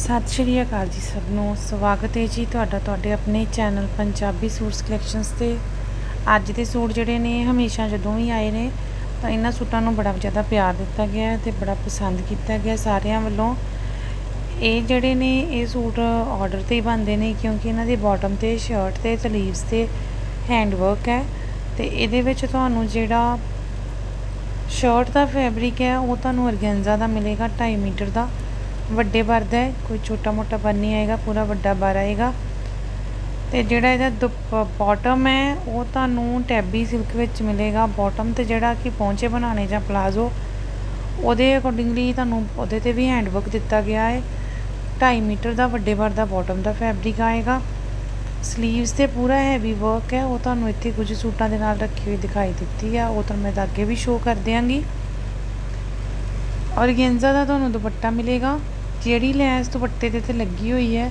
ਸਤਿ ਸ਼੍ਰੀ ਅਕਾਲ ਜੀ ਸਭ ਨੂੰ। ਸਵਾਗਤ ਹੈ ਜੀ ਤੁਹਾਡਾ ਤੁਹਾਡੇ ਆਪਣੇ ਚੈਨਲ ਪੰਜਾਬੀ ਸੂਟਸ ਕਲੈਕਸ਼ਨਸ ਤੇ। ਅੱਜ ਦੇ ਸੂਟ ਜਿਹੜੇ ਨੇ, ਹਮੇਸ਼ਾ ਜਦੋਂ ਵੀ ਆਏ ਨੇ, ਤਾਂ ਇਹਨਾਂ ਸੂਟਾਂ ਨੂੰ ਬੜਾ ਜ਼ਿਆਦਾ ਪਿਆਰ ਦਿੱਤਾ ਗਿਆ ਹੈ ਤੇ ਬੜਾ ਪਸੰਦ ਕੀਤਾ ਗਿਆ ਸਾਰਿਆਂ ਵੱਲੋਂ। ਇਹ ਜਿਹੜੇ ਨੇ, ਇਹ ਸੂਟ ਆਰਡਰ ਤੇ ਹੀ ਬਣਦੇ ਨੇ ਕਿਉਂਕਿ ਇਹਨਾਂ ਦੀ ਬਾਟਮ ਤੇ ਸ਼ਰਟ ਤੇ ਸਲੀਵਸ ਤੇ ਹੈਂਡ ਵਰਕ ਹੈ ਤੇ ਇਹਦੇ ਵਿੱਚ ਤੁਹਾਨੂੰ ਜਿਹੜਾ ਸ਼ਰਟ ਦਾ ਫੈਬਰਿਕ ਹੈ, ਉਹ ਤੁਹਾਨੂੰ ਅਰਗੈਂਜ਼ਾ ਦਾ ਮਿਲੇਗਾ 2.5 ਮੀਟਰ ਦਾ। ਵੱਡੇ ਬਰ ਦਾ ਹੈ, ਕੋਈ ਛੋਟਾ ਮੋਟਾ ਬਰ ਨਹੀਂ ਆਏਗਾ, ਪੂਰਾ ਵੱਡਾ ਬਰ ਆਏਗਾ। ਤੇ ਜਿਹੜਾ ਇਹਦਾ ਬਾਟਮ ਹੈ, ਉਹ ਤੁਹਾਨੂੰ ਟੈਬੀ ਸਿਲਕ ਵਿੱਚ ਮਿਲੇਗਾ। ਬਾਟਮ ਤੇ ਜਿਹੜਾ ਕਿ ਪੌਂਚੇ ਬਣਾਉਣੇ ਜਾਂ ਪਲਾਜ਼ੋ ਉਹਦੇ ਅਕੋਰਡਿੰਗਲੀ ਤੁਹਾਨੂੰ ਉਹਦੇ ਤੇ ਵੀ ਹੈਂਡ ਵਰਕ ਦਿੱਤਾ ਗਿਆ ਹੈ। 2.5 ਮੀਟਰ ਦਾ ਵੱਡੇ ਬਰ ਦਾ ਬਾਟਮ ਦਾ ਫੈਬਰਿਕ ਆਏਗਾ। ਸਲੀਵਸ ਤੇ ਪੂਰਾ ਹੈਵੀ ਵਰਕ ਹੈ, ਉਹ ਤੁਹਾਨੂੰ ਇੱਥੇ ਕੁਝ ਸੂਟਾਂ ਦੇ ਨਾਲ ਰੱਖੀ ਹੋਈ ਦਿਖਾਈ ਦਿੱਤੀ ਆ। ਉਹ ਤੁਹਾਨੂੰ ਮੈਂ ਤਾਂ ਅੱਗੇ ਵੀ ਸ਼ੋਅ ਕਰ ਦਿਆਂਗੀ। ਔਰਗੈਂਜ਼ਾ ਦਾ ਤੁਹਾਨੂੰ ਦੁਪੱਟਾ ਮਿਲੇਗਾ। ਜਿਹੜੀ ਲੈਸ ਦੁਪੱਟੇ ਦੇ ਤੇ ਲੱਗੀ ਹੋਈ ਹੈ,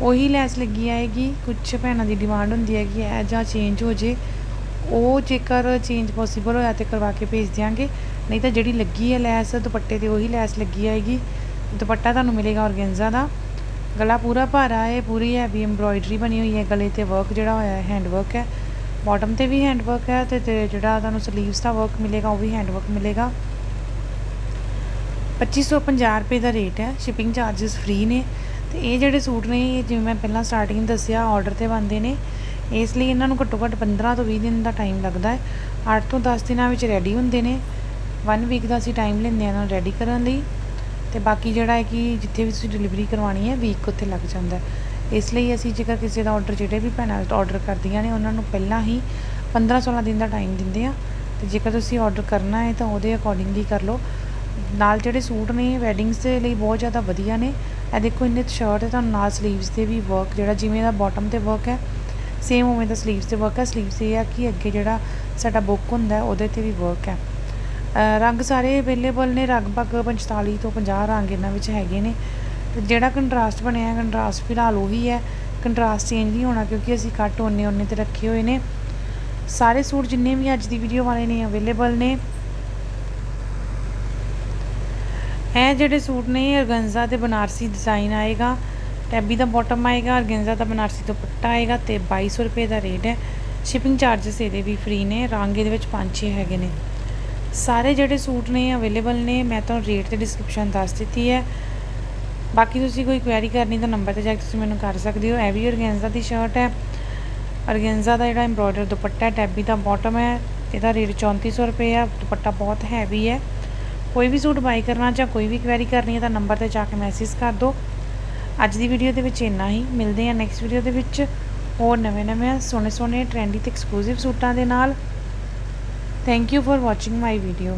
ਉਹੀ ਲੈਸ ਲੱਗੀ ਆਏਗੀ। ਕੁਝ ਭੈਣਾਂ ਦੀ ਡਿਮਾਂਡ ਹੁੰਦੀ ਹੈ ਕਿ ਇਹ ਜਾਂ ਚੇਂਜ ਹੋ ਜੇ। ਉਹ ਜੇਕਰ ਚੇਂਜ ਪੋਸੀਬਲ ਹੋਇਆ ਤੇ ਕਰਵਾ ਕੇ ਭੇਜ ਦਿਆਂਗੇ। ਨਹੀਂ ਤਾਂ ਜਿਹੜੀ ਲੱਗੀ ਹੈ ਲੈਸ, ਦੁਪੱਟੇ ਤੇ ਉਹੀ ਲੈਸ ਲੱਗੀ ਆਏਗੀ। ਦੁਪੱਟਾ ਤੁਹਾਨੂੰ ਮਿਲੇਗਾ ਔਰਗੈਂਜ਼ਾ ਦਾ। ਗਲਾ ਪੂਰਾ ਭਾਰਾ ਹੈ, ਪੂਰੀ ਹੈਵੀ ਐਮਬ੍ਰੋਇਡਰੀ ਬਣੀ ਹੋਈ ਹੈ। ਗਲੇ ਤੇ ਵਰਕ ਜਿਹੜਾ ਹੋਇਆ ਹੈ ਹੈਂਡ ਵਰਕ ਹੈ। ਬਾਟਮ ਤੇ ਵੀ ਹੈਂਡ ਵਰਕ ਹੈ ਤੇ ਜਿਹੜਾ ਤੁਹਾਨੂੰ ਸਲੀਵਸ ਦਾ ਵਰਕ ਮਿਲੇਗਾ, ਉਹ ਵੀ ਹੈਂਡ ਵਰਕ ਮਿਲੇਗਾ। 2550 ਰੁਪਏ ਦਾ ਰੇਟ ਹੈ ਸ਼ਿਪਿੰਗ ਚਾਰजेस ਫ੍ਰੀ ਨੇ ਤੇ ਇਹ ਜਿਹੜੇ ਸੂਟ ਨੇ ਇਹ ਜਿਵੇਂ ਮੈਂ ਪਹਿਲਾਂ ਸਟਾਰਟਿੰਗ ਦੱਸਿਆ ਆਰਡਰ ਤੇ ਬੰਦੇ ਨੇ ਇਸ ਲਈ ਇਹਨਾਂ ਨੂੰ ਘੱਟੋ ਘੱਟ 15 ਤੋਂ 20 ਦਿਨ ਦਾ ਟਾਈਮ ਲੱਗਦਾ ਹੈ 8 ਤੋਂ 10 ਦਿਨਾਂ ਵਿੱਚ ਰੈਡੀ ਹੁੰਦੇ ਨੇ 1 ਵੀਕ ਦਾ ਅਸੀਂ ਟਾਈਮ ਲੈਂਦੇ ਹਾਂ ਇਹਨਾਂ ਨੂੰ ਰੈਡੀ ਕਰਨ ਲਈ ਤੇ ਬਾਕੀ ਜਿਹੜਾ ਹੈ ਕਿ ਜਿੱਥੇ ਵੀ ਤੁਸੀਂ ਡਿਲੀਵਰੀ ਕਰਵਾਉਣੀ ਹੈ ਵੀਕ ਉੱਥੇ ਲੱਗ ਜਾਂਦਾ ਹੈ ਇਸ ਲਈ ਅਸੀਂ ਜੇਕਰ ਕਿਸੇ ਦਾ ਆਰਡਰ ਜਿਹੜੇ ਵੀ ਭੈਣਾਂ ਆਰਡਰ ਕਰਦੀਆਂ ਨੇ ਉਹਨਾਂ ਨੂੰ ਪਹਿਲਾਂ ਹੀ 15-16 ਦਿਨ ਦਾ ਟਾਈਮ ਦਿੰਦੇ ਆ ਤੇ ਜੇਕਰ ਤੁਸੀਂ ਆਰਡਰ ਕਰਨਾ ਹੈ ਤਾਂ ਉਹਦੇ ਅਕੋਰਡਿੰਗਲੀ ਕਰ ਲਓ ਨਾਲ ਜਿਹੜੇ ਸੂਟ ਨੇ ਵੈਡਿੰਗਸ ਦੇ ਲਈ ਬਹੁਤ ਜ਼ਿਆਦਾ ਵਧੀਆ ਨੇ। ਇਹ ਦੇਖੋ, ਇੰਨੇ ਸ਼ਰਟ ਹੈ ਤੁਹਾਨੂੰ ਨਾਲ ਸਲੀਵਸ ਤੇ ਵੀ ਵਰਕ ਜਿਹੜਾ ਜਿਵੇਂ ਦਾ ਬਾਟਮ ਤੇ ਵਰਕ ਹੈ ਸੇਮ ਉਵੇਂ ਦਾ ਸਲੀਵਸ ਤੇ ਵਰਕ ਹੈ। ਸਲੀਵਸ ਇਹ ਆ ਕਿ ਅੱਗੇ ਜਿਹੜਾ ਸਾਡਾ ਬੁੱਕ ਹੁੰਦਾ ਉਹਦੇ ਤੇ ਵੀ ਵਰਕ ਹੈ। ਰੰਗ ਸਾਰੇ ਅਵੇਲੇਬਲ ਨੇ ਲਗਭਗ 45 ਤੋਂ 50 ਰੰਗ ਇਹਨਾਂ ਵਿੱਚ ਹੈਗੇ ਨੇ। ਤੇ ਜਿਹੜਾ ਕੰਟਰਾਸਟ ਬਣਿਆ ਹੈ ਕੰਟਰਾਸਟ ਫਿਲਹਾਲ ਉਹੀ ਹੈ। ਕੰਟਰਾਸਟ ਚੇਂਜ ਨਹੀਂ ਹੋਣਾ ਕਿਉਂਕਿ ਅਸੀਂ ਕੱਟ ਉਹਨੇ ਉਹਨੇ ਤੇ ਰੱਖੇ ਹੋਏ ਨੇ। ਸਾਰੇ ਸੂਟ ਜਿੰਨੇ ਵੀ ਅੱਜ ਦੀ ਵੀਡੀਓ ਵਾਲੇ ਨੇ ਅਵੇਲੇਬਲ ਨੇ ਇਹ ਜਿਹੜੇ ਸੂਟ ਨੇ ਅਰਗੰਜ਼ਾ ਤੇ ਬਨਾਰਸੀ ਡਿਜ਼ਾਈਨ ਆਏਗਾ। ਟੈਬੀ ਦਾ ਬਾਟਮ ਆਏਗਾ, ਅਰਗੰਜ਼ਾ ਦਾ ਬਨਾਰਸੀ ਦੁਪੱਟਾ ਆਏਗਾ ਤੇ 2200 ਰੁਪਏ ਦਾ ਰੇਟ ਹੈ। ਸ਼ਿਪਿੰਗ ਚਾਰजेस ਇਹਦੇ ਵੀ ਫ੍ਰੀ ਨੇ, ਰੰਗ ਇਹਦੇ ਵਿੱਚ 5-6 ਹੈਗੇ ਨੇ। ਸਾਰੇ ਜਿਹੜੇ ਸੂਟ ਨੇ ਅਵੇਲੇਬਲ ਨੇ, ਮੈਂ ਤੁਹਾਨੂੰ ਰੇਟ ਤੇ ਡਿਸਕ੍ਰਿਪਸ਼ਨ ਦੱਸ ਦਿੱਤੀ ਹੈ। ਬਾਕੀ ਤੁਸੀਂ ਕੋਈ ਕੁਐਰੀ ਕਰਨੀ ਤਾਂ ਨੰਬਰ ਤੇ ਜਾ ਕੇ ਤੁਸੀਂ ਮੈਨੂੰ ਕਰ ਸਕਦੇ ਹੋ। ਇਹ ਵੀ ਅਰਗੈਂਜ਼ਾ ਦੀ ਸ਼ਰਟ ਹੈ। ਅਰਗੈਂਜ਼ਾ ਦਾ ਜਿਹੜਾ ਐਮਬ੍ਰੋਇਡਰ ਦੁਪੱਟਾ ਹੈ, ਟੈਬੀ ਦਾ ਬਾਟਮ ਹੈ। ਇਹਦਾ ਰੇਟ 3400 ਰੁਪਏ ਆ, ਦੁਪੱਟਾ ਬਹੁਤ ਹੈਵੀ ਹੈ। ਕੋਈ ਵੀ ਸੂਟ ਬਾਈ ਕਰਨਾ ਜਾਂ ਕੋਈ ਵੀ ਕੁਐਰੀ ਕਰਨੀ ਹੈ ਤਾਂ ਨੰਬਰ ਤੇ ਜਾ ਕੇ ਮੈਸੇਜ ਕਰ ਦਿਓ। ਅੱਜ ਦੀ ਵੀਡੀਓ ਦੇ ਵਿੱਚ ਇੰਨਾ ਹੀ। ਮਿਲਦੇ ਹਾਂ ਨੈਕਸਟ ਵੀਡੀਓ ਦੇ ਵਿੱਚ ਹੋਰ ਨਵੇਂ ਨਵੇਂ ਸੋਹਣੇ ਸੋਹਣੇ ਟ੍ਰੈਂਡੀ ਤੇ ਐਕਸਕਲੂਸਿਵ ਸੂਟਾਂ ਦੇ ਨਾਲ। Thank you for watching my video